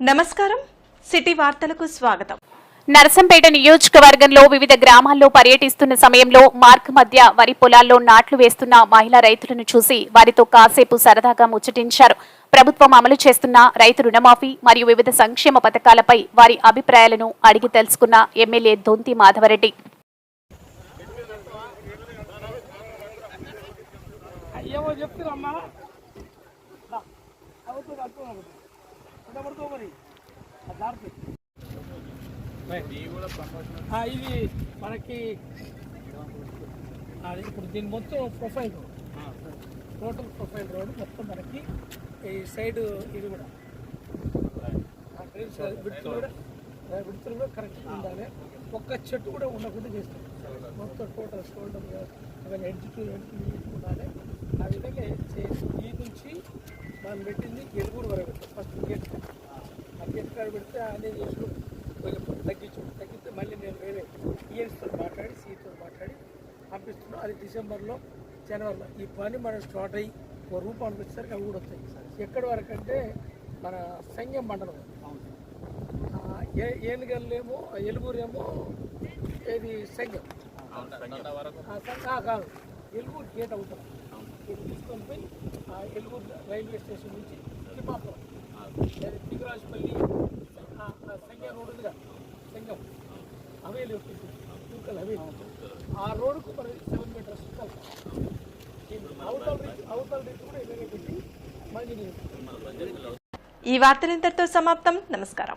నమస్కారం. సిటీ వార్తలకు స్వాగతం. నరసంపేట నియోజకవర్గంలో వివిధ గ్రామాల్లో పర్యటిస్తున్న సమయంలో మార్గ్ మధ్య వరి పొలాల్లో నాట్లు వేస్తున్న మహిళా రైతులను చూసి వారితో కాసేపు సరదాగా ముచ్చటించారు. ప్రభుత్వం అమలు చేస్తున్న రైతు రుణమాఫీ మరియు వివిధ సంక్షేమ పథకాలపై వారి అభిప్రాయాలను అడిగి తెలుసుకున్న ఎమ్మెల్యే దొంతి మాధవరెడ్డి. అయ్యేమో ఇది మనకి ఇప్పుడు దీని మొత్తం profile road total profile road మొత్తం మనకి ఈ సైడ్ ఇది కూడా. విడుతులు కూడా కరెక్ట్గా విడుతులు కూడా ఉండాలి. ఒక్క చెట్టు కూడా ఉండకుండా చేస్తాం. మొత్తం టోటల్ షోల్డర్ అవన్నీ ఎడ్జ్ టు ఎడ్జ్ ఉండాలి. ఆ విధంగా చేసి ఈ నుంచి మనం పెట్టింది ఎలుగురు వరకు పెట్టాం ఫస్ట్ గేట్ ఆ గేట్ కాడ అన్నీ చేసుకుని కొంచెం తగ్గించు తగ్గిస్తే మళ్ళీ నేను వేరే ఈఎన్స్తో మాట్లాడి సీతో మాట్లాడి పంపిస్తున్నాం. అది డిసెంబర్లో జనవరిలో. ఈ పని మనం స్టార్ట్ అయ్యి ఓ రూపానికి వచ్చేసరికి అవి కూడా వస్తాయి. ఎక్కడి వరకు అంటే మన సంఘం మండలం. ఏ ఏనుగల్లేమో ఎలుగురేమో ఏది సంఘం ఆ, సంఘం ఆ, కాదు. ఎలుగురు గేట్ అవుతాం. ఇది తీసుకొని పోయి ఆ ఎలుగురు రైల్వే స్టేషన్ నుంచి తిమ్మాపురం లేదా తిగురాజపల్లి ఆ, ఆ సంఘం రోడ్ ఉందిగా సంఘం హవేలి ఉంటుంది తూకలు అవే. ఆ రోడ్డుకు మరి సెవెన్ మీటర్స్ కలుపు అవతల అవతల రీచ్ కూడా ఇలాగే పెట్టి మళ్ళీ ఈ వార్తలు ఇంతటితో సమాప్తం. నమస్కారం.